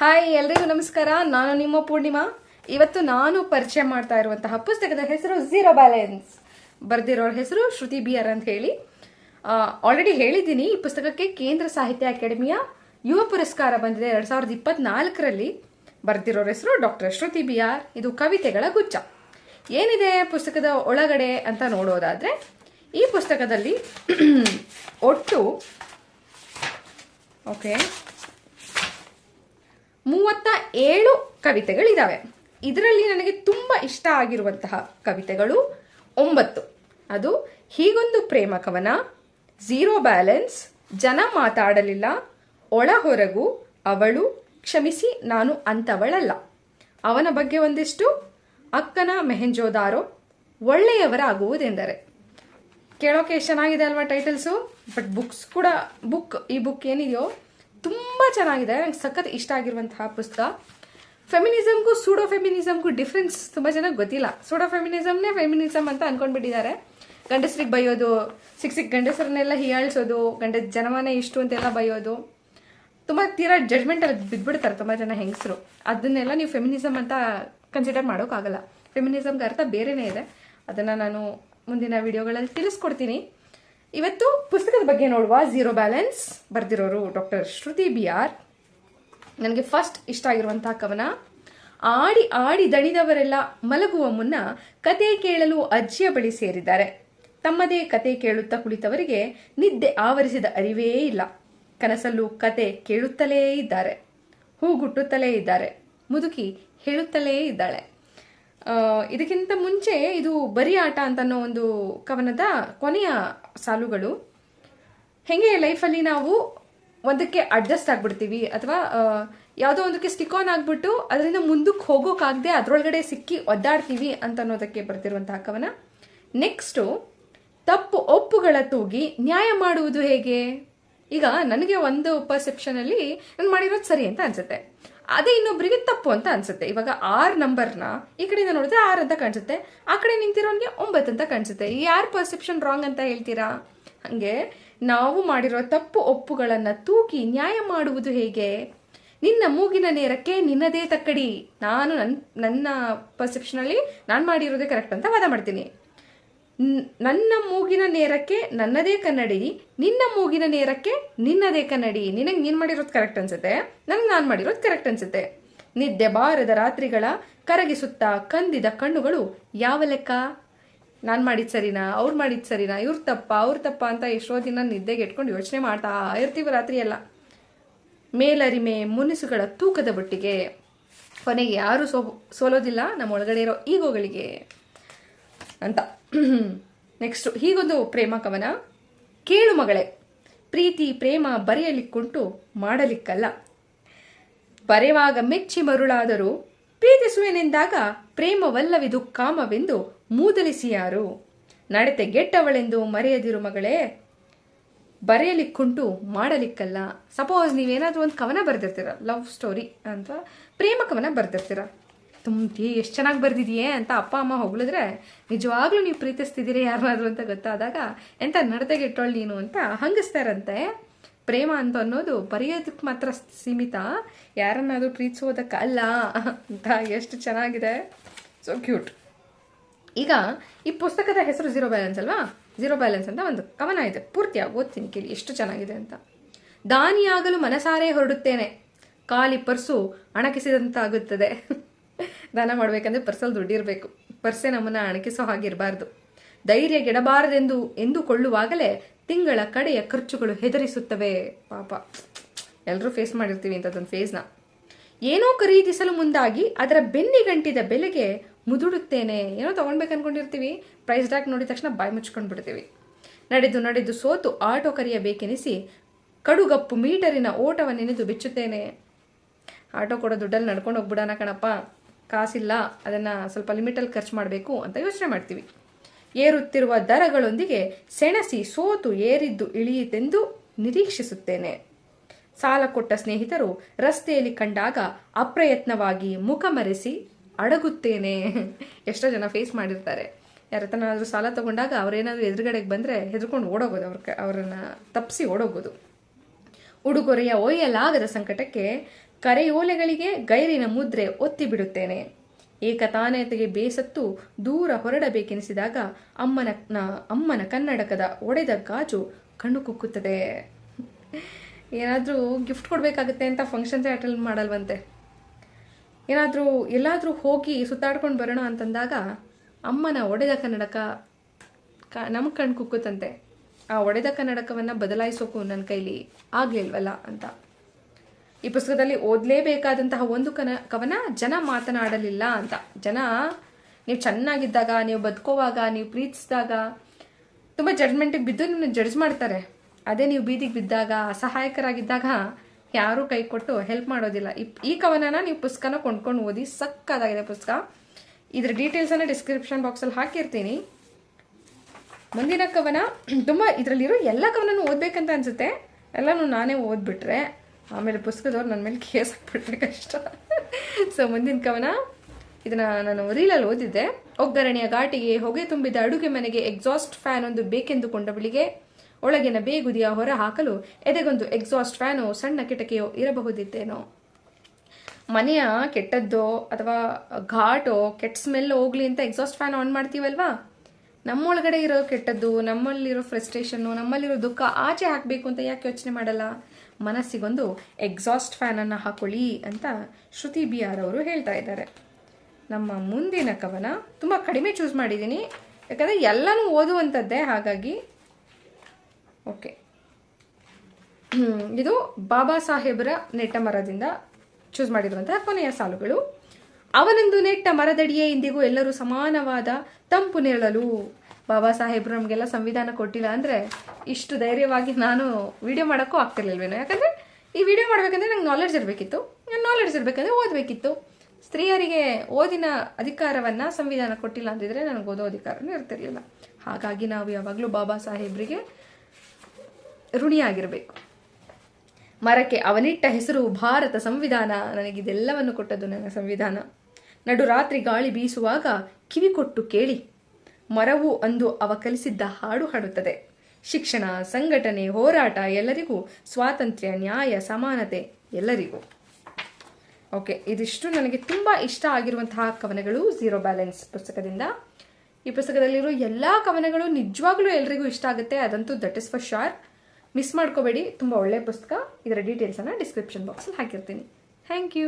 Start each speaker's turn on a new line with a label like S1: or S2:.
S1: Hi ಎಲ್ರಿಗೂ ನಮಸ್ಕಾರ. ನಾನು ನಿಮ್ಮ ಪೂರ್ಣಿಮಾ. ಇವತ್ತು ನಾನು ಪರಿಚಯ ಮಾಡ್ತಾ ಇರುವಂತಹ ಪುಸ್ತಕದ ಹೆಸರು ಝೀರೋ ಬ್ಯಾಲೆನ್ಸ್ ಬರೆದಿರೋರ ಹೆಸರು ಶ್ರುತಿ ಬಿ ಆರ್ ಅಂತ ಹೇಳಿ. ಆಲ್ರೆಡಿ ಹೇಳಿದ್ದೀನಿ, ಈ ಪುಸ್ತಕಕ್ಕೆ ಕೇಂದ್ರ ಸಾಹಿತ್ಯ ಅಕಾಡೆಮಿಯ ಯುವ ಪುರಸ್ಕಾರ ಬಂದಿದೆ ಎರಡ್ ಸಾವಿರದ ಇಪ್ಪತ್ನಾಲ್ಕರಲ್ಲಿ. ಬರೆದಿರೋರ ಹೆಸರು ಡಾಕ್ಟರ್ ಶ್ರುತಿ ಬಿ ಆರ್ ಇದು ಕವಿತೆಗಳ ಗುಚ್ಛ. ಏನಿದೆ ಪುಸ್ತಕದ ಒಳಗಡೆ ಅಂತ ನೋಡೋದಾದ್ರೆ, ಈ ಪುಸ್ತಕದಲ್ಲಿ ಒಟ್ಟು ಓಕೆ ಏಳು ಕವಿತೆಗಳಿದ್ದಾವೆ ಇದರಲ್ಲಿ ನನಗೆ ತುಂಬ ಇಷ್ಟ ಆಗಿರುವಂತಹ ಕವಿತೆಗಳು ಒಂಬತ್ತು. ಅದು ಹೀಗೊಂದು ಪ್ರೇಮ ಕವನ. ಝೀರೋ ಬ್ಯಾಲೆನ್ಸ್ ಜನ ಮಾತಾಡಲಿಲ್ಲ ಒಳ ಹೊರಗು ಅವಳು ಕ್ಷಮಿಸಿ ನಾನು ಅಂಥವಳಲ್ಲ ಅವನ ಬಗ್ಗೆ ಒಂದಿಷ್ಟು, ಅಕ್ಕನ ಮೆಹೆಂಜೋದಾರೋ, ಒಳ್ಳೆಯವರಾಗುವುದೆಂದರೆ. ಕೇಳೋಕೆ ಚೆನ್ನಾಗಿದೆ ಅಲ್ವಾ ಟೈಟಲ್ಸು? ಬಟ್ ಬುಕ್ಸ್ ಕೂಡ ಬುಕ್ ಈ ಬುಕ್ ಏನಿದೆಯೋ? ತುಂಬ ಚೆನ್ನಾಗಿದೆ. ನಂಗೆ ಸಖತ್ ಇಷ್ಟ ಆಗಿರುವಂತಹ ಪುಸ್ತಕ. ಫೆಮಿನಿಸಮ್ಗೂ ಸೂಡೋ ಫೆಮಿನಿಸಮ್ಗೂ ಡಿಫ್ರೆನ್ಸ್ ತುಂಬ ಜನ ಗೊತ್ತಿಲ್ಲ. ಸೂಡೋ ಫೆಮಿನಿಸಮ್ನೇ ಫೆಮಿನಿಸಮ್ ಅಂತ ಅನ್ಕೊಂಡ್ಬಿಟ್ಟಿದ್ದಾರೆ. ಗಂಡಸ್ರಿಗೆ ಬೈಯೋದು, ಸಿಕ್ ಸಿಕ್ ಗಂಡಸರನ್ನೆಲ್ಲ ಹೀಯಾಳಿಸೋದು ಗಂಡ ಜನಮಾನ ಇಷ್ಟು ಅಂತೆಲ್ಲ ಬೈಯೋದು. ತುಂಬ ತೀರಾ ಜಡ್ಮೆಂಟಲ್ಲಿ ಬಿದ್ದುಬಿಡ್ತಾರೆ ತುಂಬ ಜನ ಹೆಂಗಸರು. ಅದನ್ನೆಲ್ಲ ನೀವು ಫೆಮಿನಿಸಮ್ ಅಂತ ಕನ್ಸಿಡರ್ ಮಾಡೋಕ್ಕಾಗಲ್ಲ. ಫೆಮಿನಿಸಮ್ಗೆ ಅರ್ಥ ಬೇರೆನೇ ಇದೆ. ಅದನ್ನು ನಾನು ಮುಂದಿನ ವಿಡಿಯೋಗಳಲ್ಲಿ ತಿಳಿಸ್ಕೊಡ್ತೀನಿ. ಇವತ್ತು ಪುಸ್ತಕದ ಬಗ್ಗೆ ನೋಡುವ ಝೀರೋ ಬ್ಯಾಲೆನ್ಸ್ ಬರೆದಿರೋರು ಡಾಕ್ಟರ್ ಶ್ರುತಿ ಬಿ ಆರ್ ನನಗೆ ಫಸ್ಟ್ ಇಷ್ಟ ಆಗಿರುವಂತಹ ಕವನ, ಆಡಿ ಆಡಿ ದಣಿದವರೆಲ್ಲ ಮಲಗುವ ಮುನ್ನ ಕತೆ ಕೇಳಲು ಅಜ್ಜಿಯ ಬಳಿ ಸೇರಿದ್ದಾರೆ. ತಮ್ಮದೇ ಕತೆ ಕೇಳುತ್ತಾ ಕುಳಿತವರಿಗೆ ನಿದ್ದೆ ಆವರಿಸಿದ ಅರಿವೇ ಇಲ್ಲ. ಕನಸಲ್ಲೂ ಕತೆ ಕೇಳುತ್ತಲೇ ಇದ್ದಾರೆ. ಹೂಗುಟ್ಟುತ್ತಲೇ ಇದ್ದಾರೆ. ಮುದುಕಿ ಹೇಳುತ್ತಲೇ ಇದ್ದಾಳೆ. ಇದಕ್ಕಿಂತ ಮುಂಚೆ ಇದು ಬರಿ ಆಟ ಅಂತ ಅನ್ನೋ ಒಂದು ಕವನದ ಕೊನೆಯ ಸಾಲುಗಳು. ಹೆಂಗೆ ಲೈಫಲ್ಲಿ ನಾವು ಒಂದಕ್ಕೆ ಅಡ್ಜಸ್ಟ್ ಆಗ್ಬಿಡ್ತೀವಿ ಅಥವಾ ಯಾವುದೋ ಒಂದಕ್ಕೆ ಸ್ಟಿಕ್ ಆನ್ ಆಗ್ಬಿಟ್ಟು ಅದರಿಂದ ಮುಂದಕ್ಕೆ ಹೋಗೋಕ್ಕಾಗದೆ ಅದರೊಳಗಡೆ ಸಿಕ್ಕಿ ಒದ್ದಾಡ್ತೀವಿ ಅಂತ ಅನ್ನೋದಕ್ಕೆ ಬರ್ತಿರುವಂತಹ ಕವನ. ನೆಕ್ಸ್ಟು ತಪ್ಪು ಒಪ್ಪುಗಳ ತೂಗಿ ನ್ಯಾಯ ಮಾಡುವುದು ಹೇಗೆ? ಈಗ ನನಗೆ ಒಂದು ಪರ್ಸೆಪ್ಷನಲ್ಲಿ ನಾನು ಮಾಡಿರೋದು ಸರಿ ಅಂತ ಅನ್ಸುತ್ತೆ. ಅದೇ ಇನ್ನೊಬ್ಬರಿಗೆ ತಪ್ಪು ಅಂತ ಅನ್ಸುತ್ತೆ. ಇವಾಗ ಆರ್ ನಂಬರ್ನ ಈ ಕಡೆಯಿಂದ ನೋಡಿದ್ರೆ ಆರ್ ಅಂತ ಕಾಣಿಸುತ್ತೆ. ಆ ಕಡೆ ನಿಂತಿರೋನ್ಗೆ ಒಂಬತ್ತು ಅಂತ ಕಾಣಿಸುತ್ತೆ. ಯಾರ್ ಪರ್ಸೆಪ್ಷನ್ ರಾಂಗ್ ಅಂತ ಹೇಳ್ತೀರಾ? ಹಂಗೆ ನಾವು ಮಾಡಿರೋ ತಪ್ಪು ಒಪ್ಪುಗಳನ್ನ ತೂಕಿ ನ್ಯಾಯ ಮಾಡುವುದು ಹೇಗೆ? ನಿನ್ನ ಮೂಗಿನ ನೇರಕ್ಕೆ ನಿನ್ನದೇ ತಕ್ಕಡಿ. ನಾನು ನನ್ನ ನನ್ನ ಪರ್ಸೆಪ್ಷನ್ ಅಲ್ಲಿ ನಾನು ಮಾಡಿರೋದೇ ಕರೆಕ್ಟ್ ಅಂತ ವಾದ ಮಾಡ್ತೀನಿ. ನನ್ನ ಮೂಗಿನ ನೇರಕ್ಕೆ ನನ್ನದೇ ಕನ್ನಡಿ, ನಿನ್ನ ಮೂಗಿನ ನೇರಕ್ಕೆ ನಿನ್ನದೇ ಕನ್ನಡಿ. ನಿನಗೆ ನೀನು ಮಾಡಿರೋದು ಕರೆಕ್ಟ್ ಅನ್ಸುತ್ತೆ ನನಗೆ ನಾನು ಮಾಡಿರೋದು ಕರೆಕ್ಟ್ ಅನ್ಸುತ್ತೆ. ನಿದ್ದೆ ಬಾರದ ರಾತ್ರಿಗಳ ಕರಗಿಸುತ್ತ ಕಂದಿದ ಕಣ್ಣುಗಳು ಯಾವ ಲೆಕ್ಕ? ನಾನು ಮಾಡಿದ ಸರಿನಾ? ಅವ್ರು ಮಾಡಿದ ಸರಿನಾ? ಇವ್ರ ತಪ್ಪ, ಅವ್ರ ತಪ್ಪ ಅಂತ ಎಷ್ಟೋ ದಿನ ನಿದ್ದೆಗೆ ಇಟ್ಕೊಂಡು ಯೋಚನೆ ಮಾಡ್ತಾ ಇರ್ತೀವಿ ರಾತ್ರಿ ಎಲ್ಲ ಮೇಲರಿಮೆ ಮುನಿಸುಗಳ ತೂಕದ ಬೊಟ್ಟಿಗೆ. ಕೊನೆಗೆ ಯಾರೂ ಸೋ, ಸೋಲೋದಿಲ್ಲ, ನಮ್ಮ ಒಳಗಡೆ ಇರೋ ಈಗೋಗಳಿಗೆ ಅಂತ. ನೆಕ್ಸ್ಟ್ ಹೀಗೊಂದು ಪ್ರೇಮ ಕವನ. ಕೇಳು ಮಗಳೇ, ಪ್ರೀತಿ, ಪ್ರೇಮ ಬರೆಯಲಿಕ್ಕುಂಟು ಮಾಡಲಿಕ್ಕಲ್ಲ. ಬರೆವಾಗ ಮೆಚ್ಚಿ ಮರುಳಾದರೂ ಪ್ರೀತಿಸುವೆನೆಂದಾಗ ಪ್ರೇಮವಲ್ಲವಿದು ಕಾಮವೆಂದು ಮೂದಲಿಸಿಯಾರು. ನಡತೆ ಗೆಟ್ಟವಳೆಂದು ಮರೆಯದಿರು ಮಗಳೇ, ಬರೆಯಲಿಕ್ಕುಂಟು ಮಾಡಲಿಕ್ಕಲ್ಲ. ಸಪೋಸ್ ನೀವೇನಾದ್ರೂ ಒಂದು ಕವನ ಬರೆದಿರ್ತೀರ ಲವ್ ಸ್ಟೋರಿ ಅಂತ, ಪ್ರೇಮ ಕವನ ಬರೆದಿರ್ತೀರ. ತುಂಬ ಎಷ್ಟು ಚೆನ್ನಾಗಿ ಬರೆದಿದೆಯೇ ಅಂತ ಅಪ್ಪ, ಅಮ್ಮ ಹೊಗಳಿದ್ರೆ, ನಿಜವಾಗ್ಲೂ ನೀವು ಪ್ರೀತಿಸ್ತಿದ್ದೀರಿ ಯಾರನ್ನಾದ್ರೂ ಅಂತ ಗೊತ್ತಾದಾಗ ಎಂಥ ನಡತೆಗೆ ಇಟ್ಟೋಳು ನೀನು ಅಂತ ಹಂಗಿಸ್ತಾರಂತೆ ಪ್ರೇಮ ಅಂತ ಅನ್ನೋದು ಬರೆಯೋದಕ್ಕೆ ಮಾತ್ರ ಸೀಮಿತ, ಯಾರನ್ನಾದ್ರೂ ಪ್ರೀತಿಸೋದಕ್ಕಲ್ಲ ಅಂತ ಎಷ್ಟು ಚೆನ್ನಾಗಿದೆ. ಸೊ ಕ್ಯೂಟ್ ಈಗ ಈ ಪುಸ್ತಕದ ಹೆಸರು ಝೀರೋ ಬ್ಯಾಲೆನ್ಸ್ ಅಲ್ವಾ? ಝೀರೋ ಬ್ಯಾಲೆನ್ಸ್ ಅಂತ ಒಂದು ಕವನ ಇದೆ. ಪೂರ್ತಿಯಾಗಿ ಓದ್ತೀನಿ ಕೇಳಿ, ಎಷ್ಟು ಚೆನ್ನಾಗಿದೆ ಅಂತ. ದಾನಿಯಾಗಲು ಮನಸಾರೆ ಹೊರಡುತ್ತೇನೆ. ಕಾಲಿ ಪರ್ಸು ಅಣಕಿಸಿದಂತಾಗುತ್ತದೆ. ದಾನ ಮಾಡಬೇಕಂದ್ರೆ ಪರ್ಸಲ್ಲಿ ದುಡ್ಡಿರಬೇಕು. ಪರ್ಸೆ ನಮ್ಮನ್ನು ಅಣಕಿಸೋ ಹಾಗಿರಬಾರ್ದು ಧೈರ್ಯ ಗೆಡಬಾರದೆಂದು ಎಂದುಕೊಳ್ಳುವಾಗಲೇ ತಿಂಗಳ ಕಡೆಯ ಖರ್ಚುಗಳು ಹೆದರಿಸುತ್ತವೆ. ಪಾಪ. ಎಲ್ಲರೂ ಫೇಸ್ ಮಾಡಿರ್ತೀವಿ ಇಂಥದ್ದೊಂದು ಫೇಸ್ನ ಏನೋ ಖರೀದಿಸಲು ಮುಂದಾಗಿ ಅದರ ಬೆನ್ನಿಗಂಟಿದ ಬೆಲೆಗೆ ಮುದುಡುತ್ತೇನೆ. ಏನೋ ತಗೊಳ್ಬೇಕು ಅನ್ಕೊಂಡಿರ್ತೀವಿ. ಪ್ರೈಸ್ ಟ್ಯಾಗ್ ನೋಡಿದ ತಕ್ಷಣ ಬಾಯಿ ಮುಚ್ಕೊಂಡು ಬಿಡ್ತೀವಿ ನಡೆದು ನಡೆದು ಸೋತು ಆಟೋ ಕರೆಯಬೇಕೆನಿಸಿ ಕಡುಗಪ್ಪು ಮೀಟರಿನ ಓಟವನ್ನೆನೆದು ಬಿಚ್ಚುತ್ತೇನೆ. ಆಟೋ ಕೊಡೋ ದುಡ್ಡಲ್ಲಿ ನಡ್ಕೊಂಡು ಹೋಗ್ಬಿಡೋಣ ಕಣಪ್ಪ. ಕಾಸಿಲ್ಲ, ಅದನ್ನು ಸ್ವಲ್ಪ ಲಿಮಿಟಲ್ಲಿ ಖರ್ಚು ಮಾಡಬೇಕು ಅಂತ ಯೋಚನೆ ಮಾಡ್ತೀವಿ. ಏರುತ್ತಿರುವ ದರಗಳೊಂದಿಗೆ ಸೆಣಸಿ ಸೋತು ಏರಿದ್ದು ಇಳಿಯಿತೆಂದು ನಿರೀಕ್ಷಿಸುತ್ತೇನೆ. ಸಾಲ ಕೊಟ್ಟ ಸ್ನೇಹಿತರು ರಸ್ತೆಯಲ್ಲಿ ಕಂಡಾಗ ಅಪ್ರಯತ್ನವಾಗಿ ಮುಖ ಮರೆಸಿ ಅಡಗುತ್ತೇನೆ. ಎಷ್ಟೋ ಜನ ಫೇಸ್ ಮಾಡಿರ್ತಾರೆ. ಯಾರ ಹತ್ರನಾದರೂ ಸಾಲ ತಗೊಂಡಾಗ ಅವರೇನಾದರೂ ಎದುರುಗಡೆಗೆ ಬಂದರೆ ಹೆದರ್ಕೊಂಡು ಓಡೋಗೋದು, ಅವ್ರ ಅವರನ್ನು ತಪ್ಪಿಸಿ ಓಡೋಗೋದು. ಉಡುಗೊರೆಯ ಒಯ್ಯಲಾಗದ ಸಂಕಟಕ್ಕೆ ಕರೆಯೋಲೆಗಳಿಗೆ ಗೈರಿನ ಮುದ್ರೆ ಒತ್ತಿ ಬಿಡುತ್ತೇನೆ ಏಕತಾನತೆಗೆ ಬೇಸತ್ತು ದೂರ ಹೊರಡಬೇಕೆನಿಸಿದಾಗ ಅಮ್ಮನ ಅಮ್ಮನ ಕನ್ನಡಕದ ಒಡೆದ ಗಾಜು ಕಣ್ಣು ಕುಕ್ಕುತ್ತದೆ. ಏನಾದರೂ ಗಿಫ್ಟ್ ಕೊಡಬೇಕಾಗುತ್ತೆ ಅಂತ ಫಂಕ್ಷನ್ಸ್ ಅಟೆಂಡ್ ಮಾಡಲ್ವಂತೆ. ಏನಾದರೂ, ಎಲ್ಲಾದರೂ ಹೋಗಿ ಸುತ್ತಾಡ್ಕೊಂಡು ಬರೋಣ ಅಂತಂದಾಗ ಅಮ್ಮನ ಒಡೆದ ಕನ್ನಡಕ ಕ ನಮ್ಮ ಕಣ್ಣು ಕುಕ್ಕುತ್ತಂತೆ. ಆ ಒಡೆದ ಕನ್ನಡಕವನ್ನು ಬದಲಾಯಿಸೋಕು ನನ್ನ ಕೈಲಿ ಆಗಲಿಲ್ವಲ್ಲ ಅಂತ. ಈ ಪುಸ್ತಕದಲ್ಲಿ ಓದಲೇಬೇಕಾದಂತಹ ಒಂದು ಕನ, ಕವನ ಜನ ಮಾತನಾಡಲಿಲ್ಲ ಅಂತ. ಜನ ನೀವು ಚೆನ್ನಾಗಿದ್ದಾಗ, ನೀವು ಬದುಕೋವಾಗ, ನೀವು ಪ್ರೀತಿಸಿದಾಗ, ತುಂಬ ಜಡ್ಜ್ಮೆಂಟಿಗೆ ಬಿದ್ದು ನಿಮ್ಮನ್ನು ಜಡ್ಜ್ ಮಾಡ್ತಾರೆ. ಅದೇ ನೀವು ಬೀದಿಗೆ ಬಿದ್ದಾಗ, ಅಸಹಾಯಕರಾಗಿದ್ದಾಗ ಯಾರೂ ಕೈ ಕೊಟ್ಟು ಹೆಲ್ಪ್ ಮಾಡೋದಿಲ್ಲ. ಈ ಈ ಕವನನ ನೀವು ಪುಸ್ತಕನ ಕೊಂಡ್ಕೊಂಡು ಓದಿ ಸಕ್ಕದಾಗಿದೆ ಪುಸ್ತಕ. ಇದರ ಡೀಟೇಲ್ಸನ್ನು ಡಿಸ್ಕ್ರಿಪ್ಷನ್ ಬಾಕ್ಸಲ್ಲಿ ಹಾಕಿರ್ತೀನಿ. ಮುಂದಿನ ಕವನ, ತುಂಬ ಇದರಲ್ಲಿರೋ ಎಲ್ಲ ಕವನನೂ ಓದಬೇಕಂತ ಅನಿಸುತ್ತೆ. ಎಲ್ಲನೂ ನಾನೇ ಓದ್ಬಿಟ್ರೆ. ಆಮೇಲೆ ಪುಸ್ತಕದವ್ರು ನನ್ನ ಮೇಲೆ ಕೇಸ್ ಹಾಕ್ಬಿಟ್ರೆ ಕಷ್ಟ. ಸೊ ಮುಂದಿನ ಕವನ? ಇದನ್ನ ನಾನು ರೀಲಲ್ಲಿ ಓದಿದ್ದೆ. ಒಗ್ಗರಣೆಯ ಘಾಟಿಗೆ ಹೊಗೆ ತುಂಬಿದ ಅಡುಗೆ ಮನೆಗೆ ಎಕ್ಸಾಸ್ಟ್ ಫ್ಯಾನ್ ಒಂದು ಬೇಕೆಂದುಕೊಂಡವಳಿಗೆ ಒಳಗಿನ ಬೇಗುದಿಯ ಹೊರ ಹಾಕಲು ಎದೆಗೊಂದು ಎಕ್ಸಾಸ್ಟ್ ಫ್ಯಾನು ಸಣ್ಣ ಕಿಟಕಿಯೋ ಇರಬಹುದಿದ್ದೇನೋ ಮನೆಯ ಕೆಟ್ಟದ್ದೋ ಅಥವಾ ಘಾಟೋ ಕೆಟ್ಟ ಸ್ಮೆಲ್ ಹೋಗ್ಲಿ ಅಂತ ಎಕ್ಸಾಸ್ಟ್ ಫ್ಯಾನ್ ಆನ್ ಮಾಡ್ತೀವಲ್ವಾ? ನಮ್ಮೊಳಗಡೆ ಇರೋ ಕೆಟ್ಟದ್ದು, ನಮ್ಮಲ್ಲಿರೋ ಫ್ರಸ್ಟ್ರೇಷನ್ನು ನಮ್ಮಲ್ಲಿರೋ ದುಃಖ ಆಚೆ ಹಾಕಬೇಕು ಅಂತ ಯಾಕೆ ಯೋಚನೆ ಮಾಡಲ್ಲ? ಮನಸ್ಸಿಗೊಂದು ಎಕ್ಸಾಸ್ಟ್ ಫ್ಯಾನನ್ನು ಹಾಕೊಳ್ಳಿ ಅಂತ ಶ್ರುತಿ ಬಿ ಆರ್ ಅವರು ಹೇಳ್ತಾ ಇದ್ದಾರೆ. ನಮ್ಮ ಮುಂದಿನ ಕವನ ತುಂಬ ಕಡಿಮೆ ಚೂಸ್ ಮಾಡಿದ್ದೀನಿ. ಯಾಕಂದರೆ ಎಲ್ಲನೂ ಓದುವಂಥದ್ದೇ ಹಾಗಾಗಿ. ಓಕೆ ಇದು ಬಾಬಾ ಸಾಹೇಬರ ನೆಟ್ಟ ಮರದಿಂದ ಚೂಸ್ ಮಾಡಿರುವಂತಹ ಕೊನೆಯ ಸಾಲುಗಳು. ಅವನೊಂದು ನೆಟ್ಟ ಮರದಡಿಯೇ ಇಂದಿಗೂ ಎಲ್ಲರೂ ಸಮಾನವಾದ ತಂಪು ನೆರಳಲು ಬಾಬಾ ಸಾಹೇಬ್ರು ನಮಗೆಲ್ಲ ಸಂವಿಧಾನ ಕೊಟ್ಟಿಲ್ಲ ಅಂದರೆ ಇಷ್ಟು ಧೈರ್ಯವಾಗಿ ನಾನು ವಿಡಿಯೋ ಮಾಡೋಕ್ಕೂ ಆಗ್ತಿರ್ಲಿಲ್ವೇನೋ? ಯಾಕಂದರೆ ಈ ವಿಡಿಯೋ ಮಾಡಬೇಕಂದ್ರೆ ನಂಗೆ ನಾಲೆಡ್ಜ್ ಇರಬೇಕಿತ್ತು. ನಾನು ನಾಲೆಡ್ಜ್ ಇರಬೇಕಂದ್ರೆ ಓದಬೇಕಿತ್ತು. ಸ್ತ್ರೀಯರಿಗೆ ಓದಿನ ಅಧಿಕಾರವನ್ನು ಸಂವಿಧಾನ ಕೊಟ್ಟಿಲ್ಲ ಅಂದಿದ್ರೆ ನನಗೆ ಓದೋ ಅಧಿಕಾರನೂ ಇರ್ತಿರ್ಲಿಲ್ಲ. ಹಾಗಾಗಿ ನಾವು ಯಾವಾಗಲೂ ಬಾಬಾ ಸಾಹೇಬ್ರಿಗೆ ಋಣಿಯಾಗಿರಬೇಕು. ಮರಕ್ಕೆ ಅವನಿಟ್ಟ ಹೆಸರು ಭಾರತ ಸಂವಿಧಾನ. ನನಗಿದೆಲ್ಲವನ್ನು ಕೊಟ್ಟದ್ದು ನನ್ನ ಸಂವಿಧಾನ. ನಡು ರಾತ್ರಿ ಗಾಳಿ ಬೀಸುವಾಗ ಕಿವಿ ಕೊಟ್ಟು ಕೇಳಿ. ಮರವು ಅಂದು ಅವ ಕಲಿಸಿದ್ದ ಹಾಡು ಹಾಡುತ್ತದೆ. ಶಿಕ್ಷಣ, ಸಂಘಟನೆ, ಹೋರಾಟ ಎಲ್ಲರಿಗೂ ಸ್ವಾತಂತ್ರ್ಯ, ನ್ಯಾಯ, ಸಮಾನತೆ ಎಲ್ಲರಿಗೂ. ಓಕೆ, ಇದಿಷ್ಟು ನನಗೆ ತುಂಬ ಇಷ್ಟ ಆಗಿರುವಂತಹ ಕವನಗಳು ಝೀರೋ ಬ್ಯಾಲೆನ್ಸ್ ಪುಸ್ತಕದಿಂದ. ಈ ಪುಸ್ತಕದಲ್ಲಿರೋ ಎಲ್ಲ ಕವನಗಳು ನಿಜವಾಗ್ಲೂ ಎಲ್ಲರಿಗೂ ಇಷ್ಟ ಆಗುತ್ತೆ. ಅದಂತೂ that is for sure miss ಮಾಡ್ಕೋಬೇಡಿ, ತುಂಬ ಒಳ್ಳೆಯ ಪುಸ್ತಕ. ಇದರ ಡೀಟೇಲ್ಸನ್ನು ಡಿಸ್ಕ್ರಿಪ್ಷನ್ ಬಾಕ್ಸಲ್ಲಿ ಹಾಕಿರ್ತೀನಿ. Thank you